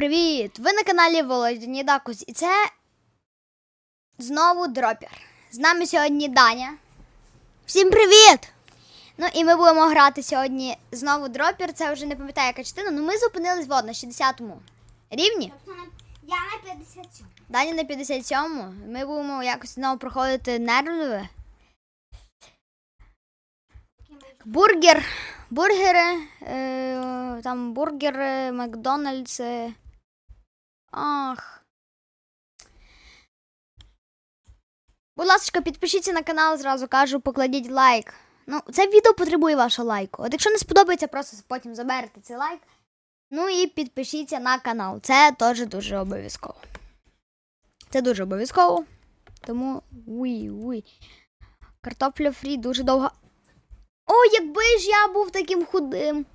привіт! Ви на каналі Володя Дакус і це знову дропер. З нами сьогодні Даня. Всім привіт! Ну і ми будемо грати сьогодні знову дропер. Це вже не пам'ятаю, яка частина. Ну ми зупинились вот, на 60-му рівні. Тобто я на 57. Даня на 57-му. Ми будемо якось знову проходити нерви. Бургер. Бургери. Е, там бургери, Макдональдс. Ах. Будь ласка, підпишіться на канал, зразу кажу, покладіть лайк. Ну, це відео потребує вашого лайку. От якщо не сподобається, просто потім заберете цей лайк. Ну і підпишіться на канал. Це теж дуже обов'язково. Це дуже обов'язково. Тому уй, уй. Картопля фрі дуже довго. О, якби ж я був таким худим.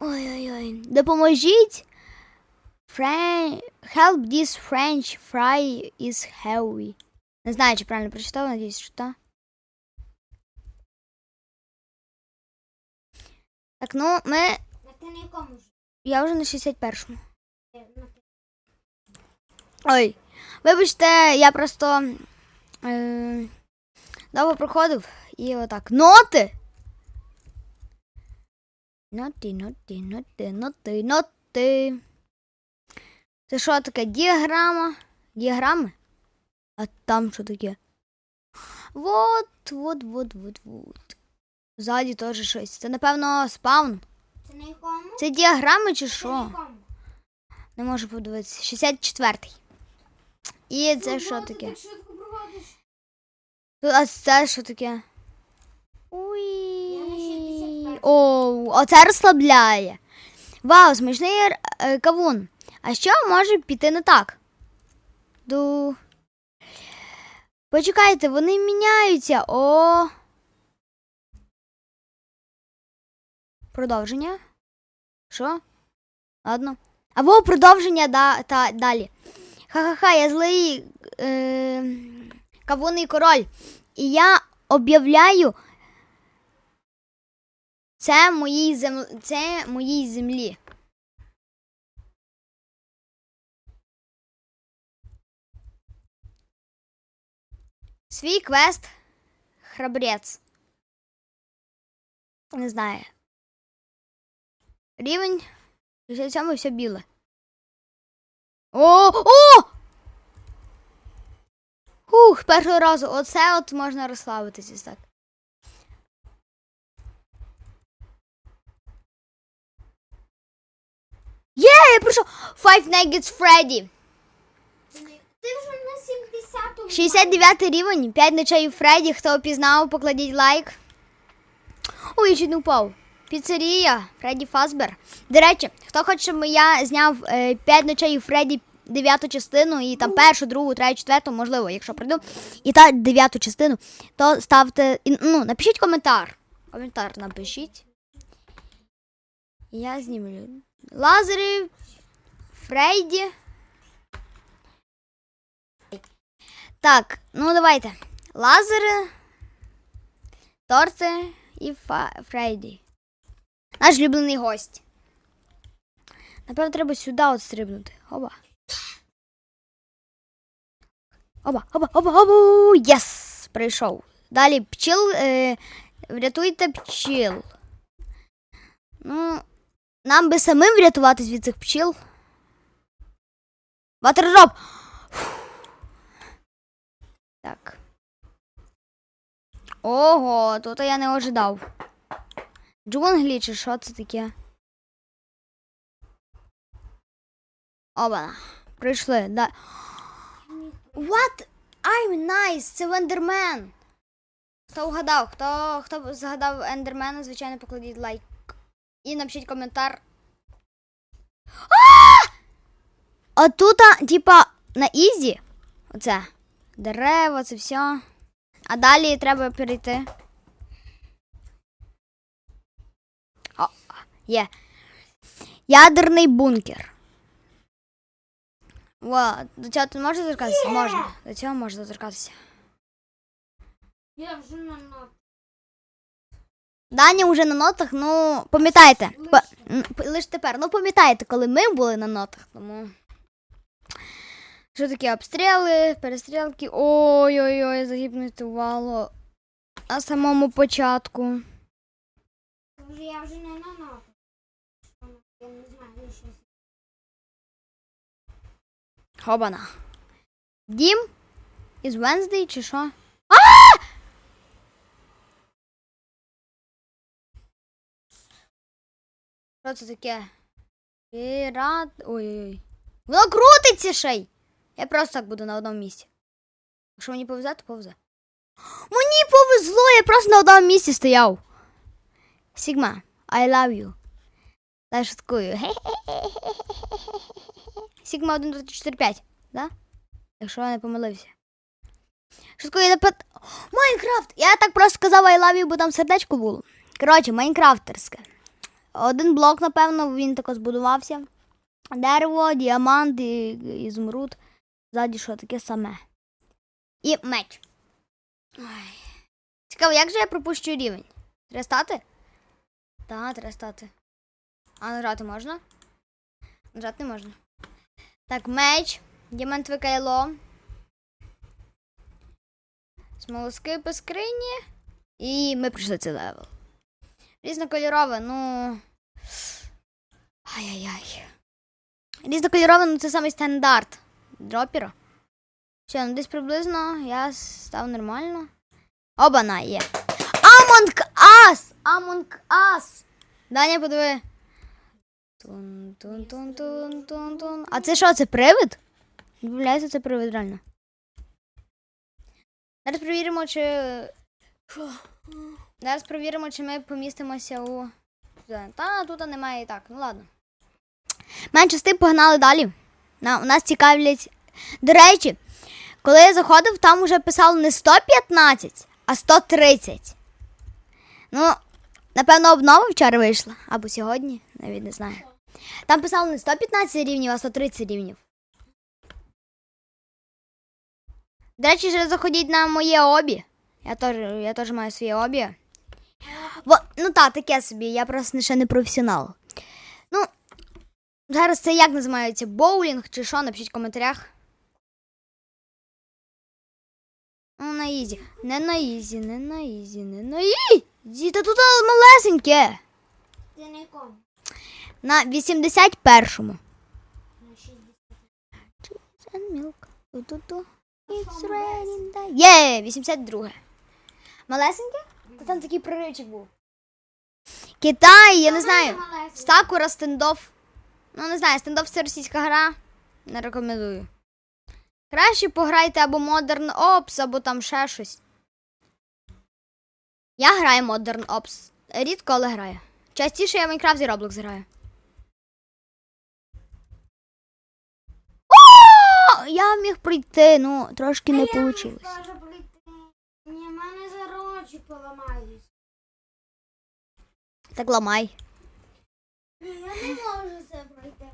Ой-ой-ой. Допоможіть. Френ... Help this French fry is heavy. Не знаю, чи правильно прочитав, надіюсь, що так. Так, ну, ми. Я вже на 61-му. Е, на ти- Ой, вибачте, я просто е, довго проходив і отак. Ноти! Ноти, ноти, ноти, ноти, ноти. Це що таке? Діаграма? Діаграми? А там що таке? Вот, вот, вот, вот, вот. Ззаді теж щось. Це, напевно, спаун. Ти на якому? Це діаграми чи що? Не можу подивитися. 64-й. І це що таке? А це що таке? Уй. О, оце розслабляє. Вау, смачний е, кавун. А що може піти не так? Ду. Почекайте, вони міняються. О. Продовження. Що? Ладно. Або продовження да, та далі. Ха-ха-ха, я злий е, кавунний король. І я об'являю це моїй зем... це моїй землі. Свій квест храбрець. Не знаю. Рівень 67 все біле. О! О! Ух, першого разу. Оце от можна розслабитися так. Є, я прийшов! Five Nuggets Freddy. Ти вже на 70-му. 69 рівень, 5 ночей у Фредді. Хто опізнав, покладіть лайк. Ой, я чуть не упав. Піцерія, Фредді Фазбер. До речі, хто хоче, щоб я зняв 5 ночей у Фредді дев'яту частину, і там першу, другу, третю, четверту, можливо, якщо прийду, і та дев'яту частину, то ставте. Ну, напишіть коментар. Коментар напишіть. Я знімлю. Лазери, Фредді. Так, ну давайте. Лазери, торти і фа- Фрейді. Наш улюблений гость. Напевно, треба сюди от стрибнути. Оба. Оба, оба, оба, оба. Єс! Прийшов. Далі пчіл. Е, врятуйте пчіл. Ну, нам би самим врятуватись від цих пчіл. Ватerdроп! Так. Ого, тут я не ожидав. Джунглі чи що це таке? Оба. Прийшли. Да. What? I'm nice! Це Ендермен. Хто вгадав? Хто, хто згадав Ендермена, звичайно, покладіть лайк. І напишіть коментар. А! Тут, типа, на ізі. Оце. Дерева, це все. А далі треба перейти. О, є. Ядерний бункер. Во, до цього тут можна доторкатися? Можна. До цього можна доторкатися. Я вже на на. Даня вже на нотах, ну, пам'ятаєте. Па- м, п- Лише тепер, ну пам'ятаєте, коли ми були на нотах, тому. Що таке обстріли, перестрілки. Ой-ой-ой, загіпнотувало на самому початку. Я вже не на нотах. Я не знаю, щось. Хобана. Дім із Wednesday чи що? А! Що це таке? Пірат. Ой-ой-ой. Воно крутиться ще й! Я просто так буду на одному місці. Якщо мені повезе, то повезе. Мені повезло, я просто на одному місці стояв. Сігма, I love you. Та шуткую. Сігма 1, 2, 3, 4, 5. Да? Якщо я не помилився. Шуткую, я напад... Майнкрафт! Я так просто сказав I love you, бо там сердечко було. Коротше, майнкрафтерське. Один блок, напевно, він тако збудувався. Дерево, діамант і, і змруд. Ззаді що таке саме. І меч. Ой. Цікаво, як же я пропущу рівень? Треба стати? Так, треба стати. А нажати можна? Нажати не можна. Так, меч, діамантове кайло. Смолоскипи скрині. І ми пройшли цей левел. Різнокольорове, ну. Ай-яй-яй. Різнокольорове, ну це самий стандарт дропера. Все, ну десь приблизно я став нормально. Обана є. Among Us! Among Us! Даня, подиви. Тун, тун, тун, тун, тун, тун. А це що, це привид? Виявляється, це привид реально. Зараз перевіримо, чи. Зараз перевіримо, чи ми помістимося у. Та тут немає і так. Ну ладно. Менше з погнали далі. На, у нас цікавлять. До речі, коли я заходив, там вже писало не 115, а 130. Ну, напевно, обнова вчора вийшла. Або сьогодні, навіть не знаю. Там писало не 115 рівнів, а 130 рівнів. До речі, вже заходіть на моє обі. Я теж, я теж маю своє обі. Во, ну так, таке собі, я просто ще не професіонал. Зараз це як називається? Боулінг чи що? Напишіть в коментарях. Ну, на ізі. Не на ізі, не на ізі, не на ізі. Та тут малесеньке. Ти на якому? На 81-му. На 60. and milk. Ту-ту-ту. It's raining day. Є, 82. Малесеньке? Та там такий проривчик був. Китай, я не знаю. Стакура, стендоф. Ну, не знаю, стендоф це російська гра. Не рекомендую. Краще пограйте або Modern Ops, або там ще щось. Я граю Modern Ops. Рідко, але граю. Частіше я в Minecraft і Roblox граю. О, я міг пройти, ну трошки не вийшло. Прийти. Ні, в мене зараз очі поламаюсь. Так ламай. Я не можу це пройти.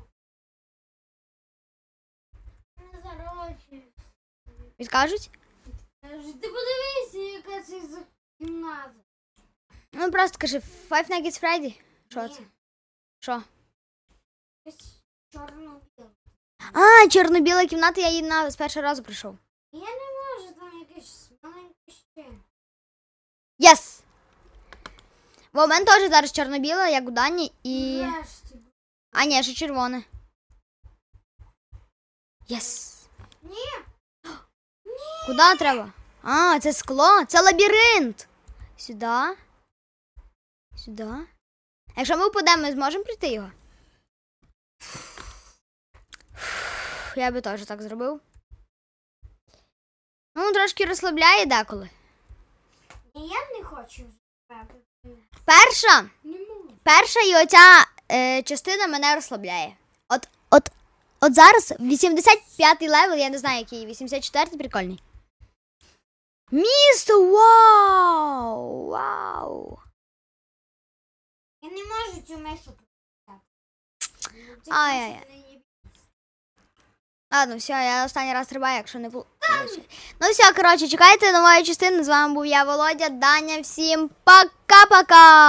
У мене зараз очі. Відкажуть? Ти подивися, яка це за кімната. Ну просто кажи Five Nights Freddy. Що це? Що? А, чорно-біла кімната, я її на з першого разу прийшов. Я не можу, там якесь маленьке ще. Єс! Бо у мене теж зараз чорно-біла, як у Дані, і. Нарешті. А, ні, ще червоне. Єс! Ні, Куди треба? А, це скло, це лабіринт. Сюди. Сюди. Якщо ми впадемо, ми зможемо пройти його? Я би теж так зробив. Ну, трошки розслабляє деколи. Я не хочу. Перша, перша і оця е, частина мене розслабляє. От, от, от зараз 85-й левел, я не знаю, який, 84-й прикольний. Місто! Вау! Вау! Я не можу цю мишу прочитати. Ай-яй-яй. Ладно, все, я останній раз стрибаю, якщо не було. Ну все, коротше, чекайте нової частини. З вами був я, Володя, Даня. Всім пока-пока!